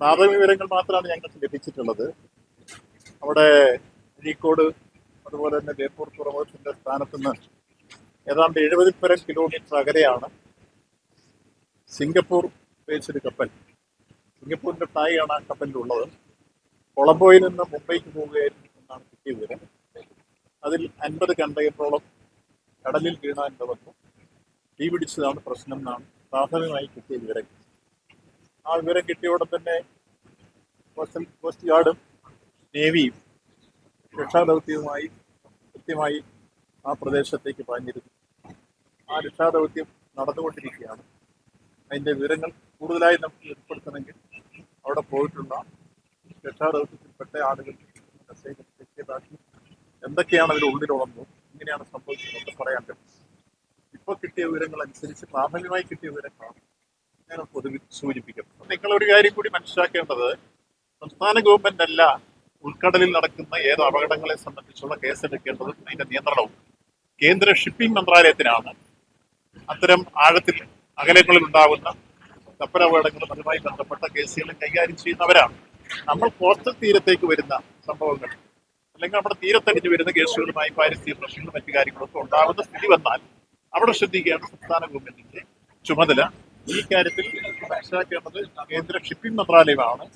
പ്രാഥമിക വിവരങ്ങൾ മാത്രമാണ് ഞങ്ങൾക്ക് ലഭിച്ചിട്ടുള്ളത്. അവിടെ അഴീക്കോട് അതുപോലെ തന്നെ ബേപ്പൂർ തുറമുഖത്തിന്റെ സ്ഥാനത്ത് നിന്ന് ഏതാണ്ട് എഴുപതിൽ പരം കിലോമീറ്റർ അകലെയാണ് സിംഗപ്പൂർ ഉപയോഗിച്ചൊരു കപ്പൽ. സിംഗപ്പൂരിന്റെ ടായാണ് ആ കപ്പലിലുള്ളത്. കൊളംബോയിൽ നിന്ന് മുംബൈക്ക് പോവുകയായിരുന്നു എന്നാണ് കിട്ടിയ വിവരം. അതിൽ അൻപത് കണ്ടെയ്നറോളം കടലിൽ വീണാൻ വന്നു തീ പിടിച്ചതാണ് പ്രശ്നം എന്നാണ് പ്രാഥമികമായി കിട്ടിയ വിവരം ആ വിവരം കിട്ടിയ ഉടൻ തന്നെ കോസ്റ്റൽ കോസ്റ്റ് ഗാർഡും നേവിയും രക്ഷാദൗത്യവുമായി കൃത്യമായി ആ പ്രദേശത്തേക്ക് പാഞ്ഞിരുന്നു. ആ രക്ഷാദൗത്യം നടന്നുകൊണ്ടിരിക്കുകയാണ്. അതിന്റെ വിവരങ്ങൾ കൂടുതലായി നമുക്ക് ഉൾപ്പെടുത്തണമെങ്കിൽ അവിടെ പോയിട്ടുള്ള രക്ഷാദൗത്യത്തിൽപ്പെട്ട ആളുകൾ ലഭ്യതാക്കി എന്തൊക്കെയാണ് അതിൽ ഉള്ളിലുള്ളത് ഇങ്ങനെയാണ് സംഭവിച്ചതെന്ന് പറയാൻ പറ്റും. ഇപ്പോൾ കിട്ടിയ വിവരങ്ങൾ അനുസരിച്ച് പ്രാഥമികമായി കിട്ടിയ വിവരങ്ങളാണ് ഞാൻ സൂചിപ്പിക്കും. നിങ്ങൾ ഒരു കാര്യം കൂടി മനസ്സിലാക്കേണ്ടത് സംസ്ഥാന ഗവൺമെന്റ് അല്ല ഉൾക്കടലിൽ നടക്കുന്ന ഏത് അപകടങ്ങളെ സംബന്ധിച്ചുള്ള കേസെടുക്കേണ്ടതും അതിന്റെ നിയന്ത്രണവും. കേന്ദ്ര ഷിപ്പിംഗ് മന്ത്രാലയത്തിനാണ് അത്തരം ആഴത്തിൽ അകലങ്ങളിൽ ഉണ്ടാകുന്ന കപ്പലപകടങ്ങളും അതുമായി ബന്ധപ്പെട്ട കേസുകളും കൈകാര്യം ചെയ്യുന്നവരാണ്. നമ്മൾ കോസ്റ്റൽ തീരത്തേക്ക് വരുന്ന സംഭവങ്ങൾ അല്ലെങ്കിൽ നമ്മുടെ തീരത്തടിഞ്ഞു വരുന്ന കേസുകളുമായി പാരിസ്ഥിതിക പ്രശ്നങ്ങളും മറ്റു കാര്യങ്ങളൊക്കെ ഉണ്ടാകുന്ന സ്ഥിതി വന്നാൽ അവിടെ ശ്രദ്ധിക്കുകയാണ് സംസ്ഥാന ഗവൺമെന്റിന്റെ ചുമതല ഈ കാര്യത്തിൽ മനസ്സിലാക്കേണ്ടത് കേന്ദ്ര ഷിപ്പിംഗ് മന്ത്രാലയമാണ്.